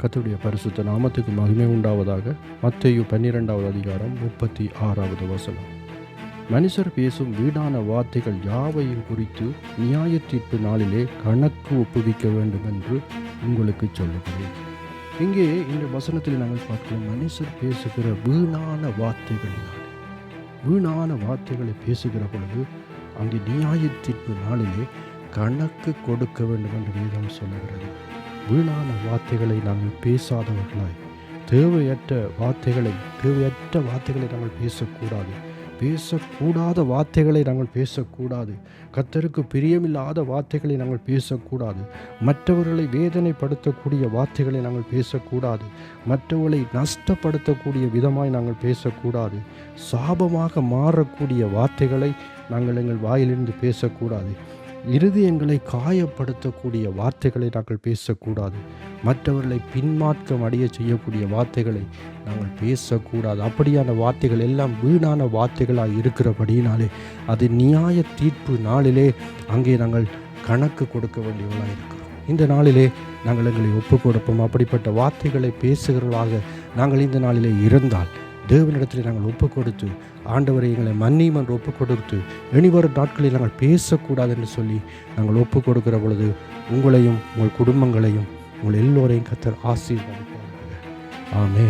கத்துடைய பரிசுத்த நாமத்துக்கு மகிமை உண்டாவதாக மத்தையு பன்னிரெண்டாவது அதிகாரம் முப்பத்தி ஆறாவது வசனம். மனுஷர் பேசும் வீடான வார்த்தைகள் யாவையும் குறித்து நியாய தீர்ப்பு நாளிலே கணக்கு ஒப்புவிக்க வேண்டும் என்று உங்களுக்கு சொல்லுகிறேன். இங்கே இந்த வசனத்தில் நாங்கள் பார்க்கிறோம் மனுஷர் பேசுகிற வீணான வார்த்தைகளினால். வீணான வார்த்தைகளை பேசுகிற பொழுது அங்கே நியாய தீர்ப்பு நாளிலே கணக்கு கொடுக்க வேண்டும் என்று வேதம் சொல்லுகிறது. வீணான வார்த்தைகளை நாங்கள் பேசாதவர்களாய். தேவையற்ற வார்த்தைகளை தேவையற்ற வார்த்தைகளை நாங்கள் பேசக்கூடாது. பேசக்கூடாத வார்த்தைகளை நாங்கள் பேசக்கூடாது. கத்தருக்கு பிரியமில்லாத வார்த்தைகளை நாங்கள் பேசக்கூடாது. மற்றவர்களை வேதனைப்படுத்தக்கூடிய வார்த்தைகளை நாங்கள் பேசக்கூடாது. மற்றவர்களை நஷ்டப்படுத்தக்கூடிய விதமாய் நாங்கள் பேசக்கூடாது. சாபமாக மாறக்கூடிய வார்த்தைகளை நாங்கள் எங்கள் வாயிலிருந்து பேசக்கூடாது. இருதயங்களை காயப்படுத்தக்கூடிய வார்த்தைகளை நாங்கள் பேசக்கூடாது. மற்றவர்களை பின்மாற்றம் அடைய செய்யக்கூடிய வார்த்தைகளை நாங்கள் பேசக்கூடாது. அப்படியான வார்த்தைகள் எல்லாம் வீணான வார்த்தைகளாக இருக்கிறபடியினாலே அது நியாய தீர்ப்பு நாளிலே அங்கே நாங்கள் கணக்கு கொடுக்க வேண்டியவர்களாக இருக்கிறோம். இந்த நாளிலே நாங்கள் எங்களை ஒப்பு கொடுப்போம் அப்படிப்பட்ட வார்த்தைகளை பேசுகிறவர்களாக நாங்கள் இந்த நாளிலே இருந்தால் தேவனிடத்தில் நாங்கள் ஒப்பு கொடுத்து ஆண்டவரை எங்களை மன்னியும் என்று ஒப்புக் கொடுத்து இனிவரும் நாட்களில் நாங்கள் பேசக்கூடாது என்று சொல்லி நாங்கள் ஒப்பு கொடுக்கிற பொழுது உங்களையும் உங்கள் குடும்பங்களையும் உங்கள் எல்லோரையும் கத்தர் ஆசீர்வதிப்பார்கள் ஆமே